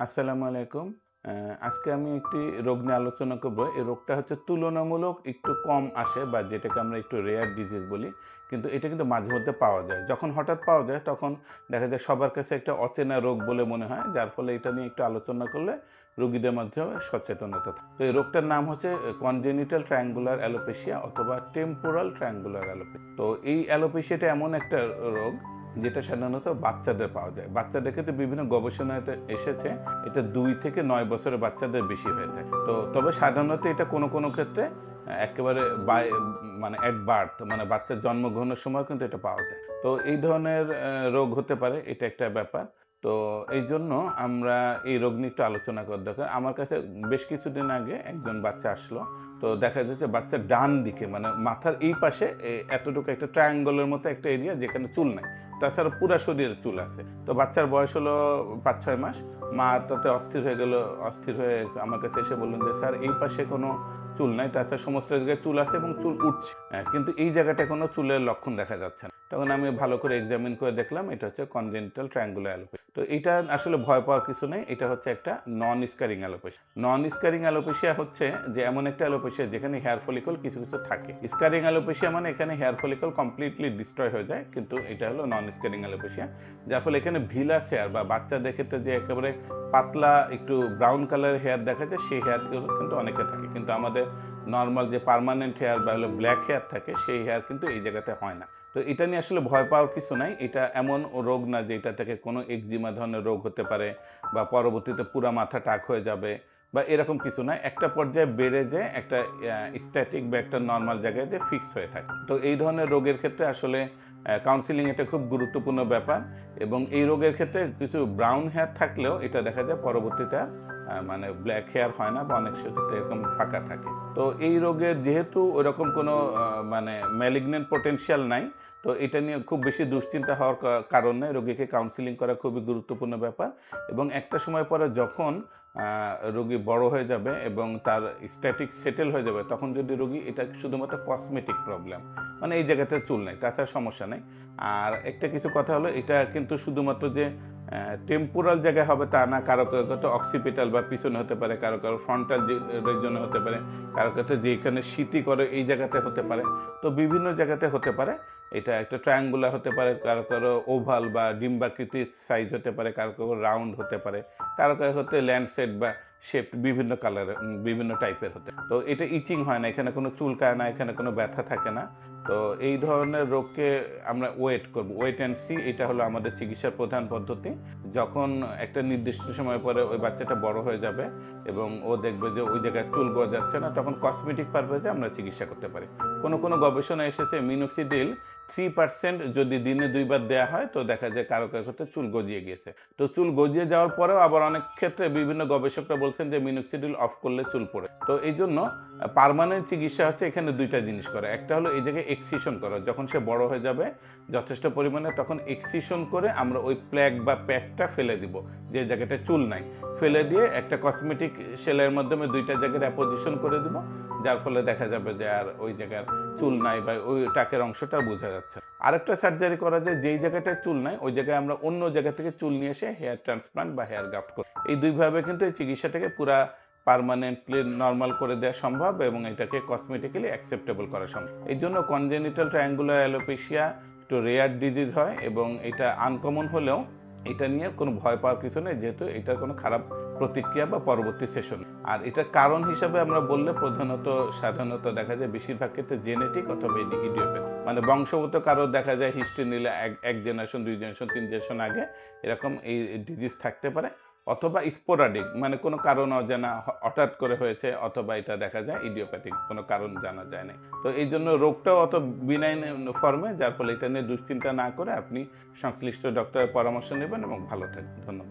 আসসালামু আলাইকুম। আজকে আমি একটি রোগ নিয়ে আলোচনা করব। এই রোগটা হচ্ছে তুলনামূলক একটু কম আসে বা যেটাকে আমরা একটু রেয়ার ডিজিজ বলি, কিন্তু এটা কিন্তু মাঝে মধ্যে পাওয়া যায়। যখন হঠাৎ পাওয়া যায়, তখন দেখা যায় সবার কাছে একটা অচেনা রোগ বলে মনে হয়, যার ফলে এটা নিয়ে একটু আলোচনা করলে রোগীদের মধ্যেও সচেতনতা। তো এই রোগটার নাম হচ্ছে কনজেনিটাল ট্রায়াঙ্গুলার অ্যালোপেশিয়া অথবা টেম্পোরাল ট্রায়াঙ্গুলার অ্যালোপেশিয়া তো এই অ্যালোপেশিয়াটা এমন একটা রোগ যেটা সাধারণত বাচ্চাদের পাওয়া যায়। বাচ্চাদের ক্ষেত্রে বিভিন্ন গবেষণাতে এসেছে, এটা দুই থেকে নয় বছরের বাচ্চাদের বেশি হয়ে থাকে। তো তবে সাধারণত এটা কোনো কোনো ক্ষেত্রে একেবারে বাই মানে অ্যাট বার্থ মানে বাচ্চার জন্মগ্রহণের সময় কিন্তু এটা পাওয়া যায়। তো এই ধরনের রোগ হতে পারে, এটা একটা ব্যাপার। তো এই জন্য আমরা এই রোগ নিয়ে একটু আলোচনা করার দরকার। আমার কাছে বেশ কিছুদিন আগে একজন বাচ্চা আসলো। তো দেখা যাচ্ছে বাচ্চার ডান দিকে মানে মাথার এই পাশে এতটুকু একটা ট্রায়াঙ্গলের মতো একটা এরিয়া যেখানে চুল নাই। তাছাড়া পুরা শরীরের চুল আছে। তো বাচ্চার বয়স হলো পাঁচ ছয় মাস। মা তাতে অস্থির হয়ে গেল অস্থির হয়ে আমার কাছে এসে বললেন যে স্যার এই পাশে কোনো চুল নাই। তাছাড়া সমস্ত জায়গায় চুল আছে এবং চুল উঠছে। হ্যাঁ, কিন্তু এই জায়গাটা কোনো চুলের লক্ষণ দেখা যাচ্ছে না। তখন আমি ভালো করে এক্সামিন করে দেখলাম, এটা হচ্ছে কনজেন্টাল ট্রায়াঙ্গুলার অ্যালোপেশিয়া তো এটা আসলে ভয় পাওয়ার কিছু নেই, এটা হচ্ছে একটা non scarring alopecia non scarring alopecia হচ্ছে যে এমন একটা অ্যালোপেশিয়া যেখানে হেয়ার ফলিকল কিছু কিছু থাকে। স্কারিং অ্যালোপেশিয়া মানে এখানে হেয়ার ফলিকল কমপ্লিটলি ডিস্ট্রয় হয়ে যায়, কিন্তু এটা হলো নন স্কারিং অ্যালোপেশিয়া যার ফলে এখানে ভিলাস হেয়ার বা বাচ্চাদের ক্ষেত্রে যে একেবারে পাতলা, একটু ব্রাউন কালারের হেয়ার দেখা যায়, সেই হেয়ারগুলো কিন্তু অনেকে থাকে। কিন্তু আমাদের নর্মাল যে পার্মানেন্ট হেয়ার বা হলো ব্ল্যাক হেয়ার থাকে, সেই হেয়ার কিন্তু এই জায়গাতে হয় না। তো এটা নিয়ে আসলে ভয় পাওয়ার কিছু নাই। এটা এমন রোগ না যে এটা থেকে কোনো একজিমা ধরনের রোগ হতে পারে বা পরবর্তীতে পুরা মাথা টাক হয়ে যাবে বা এরকম কিছু না। একটা পর্যায়ে বেড়ে যে একটা স্ট্যাটিক বা একটা নর্মাল জায়গায় যে ফিক্সড হয়ে থাকে। তো এই ধরনের রোগের ক্ষেত্রে আসলে কাউন্সিলিং এটা খুব গুরুত্বপূর্ণ ব্যাপার এবং এই রোগের ক্ষেত্রে কিছু ব্রাউন হেয়ার থাকলেও এটা দেখা যায় পরবর্তীতে মানে ব্ল্যাক হেয়ার হয় না বা অনেক ক্ষেত্রে এরকম ফাঁকা থাকে। তো এই রোগের যেহেতু ওইরকম কোনো মানে ম্যালিগনেন্ট পোটেনশিয়াল নাই, তো এটা নিয়ে খুব বেশি দুশ্চিন্তা হওয়ার কারণে রোগীকে কাউন্সিলিং করা খুবই গুরুত্বপূর্ণ ব্যাপার এবং একটা সময় পরে যখন রোগী বড় হয়ে যাবে এবং তার স্ট্যাটিক সেটেল হয়ে যাবে, তখন যদি রোগী এটা শুধুমাত্র কসমেটিক প্রবলেম মানে এই জায়গাতে চুল নেই, তাছাড়া সমস্যা নেই। আর একটা কিছু কথা হলো, এটা কিন্তু শুধুমাত্র যে টেম্পোরাল জায়গায় হবে তা না, কারও কারও অক্সিপিটাল বা পিছনে হতে পারে, কারও কারও ফ্রন্টাল রিজনে হতে পারে, কারও ক্ষেত্রে যেখানে শীতি করে এই জায়গাতে হতে পারে। তো বিভিন্ন জায়গাতে হতে পারে, এটা একটা ট্রায়াঙ্গুলার হতে পারে, কারও কারও ওভাল বা ডিম্বাকৃতির সাইজ হতে পারে, কারও কারও রাউন্ড হতে পারে, কারও কারও হতে ল্যান্ডসেট বা শেপ বিভিন্ন কালারের বিভিন্ন টাইপের হতে তো এটা ইচিং হয় না, এখানে কোনো চুলকায় না, এখানে কোনো ব্যথা থাকে না। তো এই ধরনের রোগকে আমরা ওয়েট করব ওয়েট অ্যান্ড সি এটা হলো আমাদের চিকিৎসার প্রধান পদ্ধতি। যখন একটা নির্দিষ্ট সময় পরে ওই বাচ্চাটা বড় হয়ে যাবে এবং ও দেখবে যে ওই জায়গায় চুল গজাচ্ছে না, তখন কসমেটিক পারপাসে আমরা চিকিৎসা করতে পারি। কোনো কোনো গবেষণা এসেছে মিনোক্সিডিল থ্রি পার্সেন্ট যদি দিনে দুইবার দেওয়া হয়, তো দেখা যায় কারও কারও ক্ষেত্রে চুল গজিয়ে গিয়েছে। তো চুল গজিয়ে যাওয়ার পরেও আবার অনেক ক্ষেত্রে বিভিন্ন গবেষকরা বলছেন যে মিনোক্সিডিল অফ করলে চুল পড়ে। তো এই জন্য পার্মানেন্ট চিকিৎসা হচ্ছে এখানে দুইটা জিনিস করা। একটা হলো এই জায়গায় এক্সিশন করা। যখন সে বড় হয়ে যাবে যথেষ্ট পরিমাণে, তখন এক্সিশন করে আমরা ওই প্ল্যাক বা প্যাচটা ফেলে দিব, যে জায়গাটা চুল নাই। ফেলে দিয়ে একটা কসমেটিক সেলাইয়ের মাধ্যমে দুইটা জায়গায় অ্যাপোজিশন করে দিব, যার ফলে দেখা যাবে যে আর ওই জায়গার চুল নাই বা ওই টাকের অংশটা বোঝা যাচ্ছে আরেকটা সার্জারি করা যায়, যেই জায়গাটায় চুল নাই, ওই জায়গায় আমরা অন্য জায়গা থেকে চুল নিয়ে এসে হেয়ার ট্রান্সপ্লান্ট বা হেয়ার গ্রাফট করি। এই দুইভাবে কিন্তু এই চিকিৎসাটাকে পুরা পার্মানেন্টলি নর্মাল করে দেওয়া সম্ভব এবং এটাকে কসমেটিক্যালি অ্যাকসেপ্টেবল করা সম্ভব। এই জন্য কনজেনিটাল ট্রায়াঙ্গুলার অ্যালোপেশিয়া একটু রেয়ার ডিজিজ হয় এবং এটা আনকমন হলেও এটা নিয়ে কোনো ভয় পাওয়ার কিছু নেই, যেহেতু এটার কোনো খারাপ প্রতিক্রিয়া বা পরবর্তী সেশন আর এটার কারণ হিসাবে আমরা বললে প্রধানত, সাধারণত দেখা যায় বেশিরভাগ ক্ষেত্রে জেনেটিক অথবা ইডিওপ্যাথি মানে বংশগত কারও দেখা যায় হিস্ট্রি নিলে এক এক জেনারেশন দুই জেনারেশন তিন জেনারেশন আগে এরকম এই ডিজিজ থাকতে পারে। অথবা স্পোরাডিক মানে কোনো কারণ অজানা হঠাৎ করে হয়েছে অথবা এটা দেখা যায় ইডিওপ্যাথিক কোনো কারণ জানা যায় না তো এই জন্য রোগটাও অত বিনাইন ফর্মে যার ফলে এটা নিয়ে দুশ্চিন্তা না করে আপনি সংশ্লিষ্ট ডক্টরের পরামর্শ নেবেন এবং ভালো থাকবেন। ধন্যবাদ।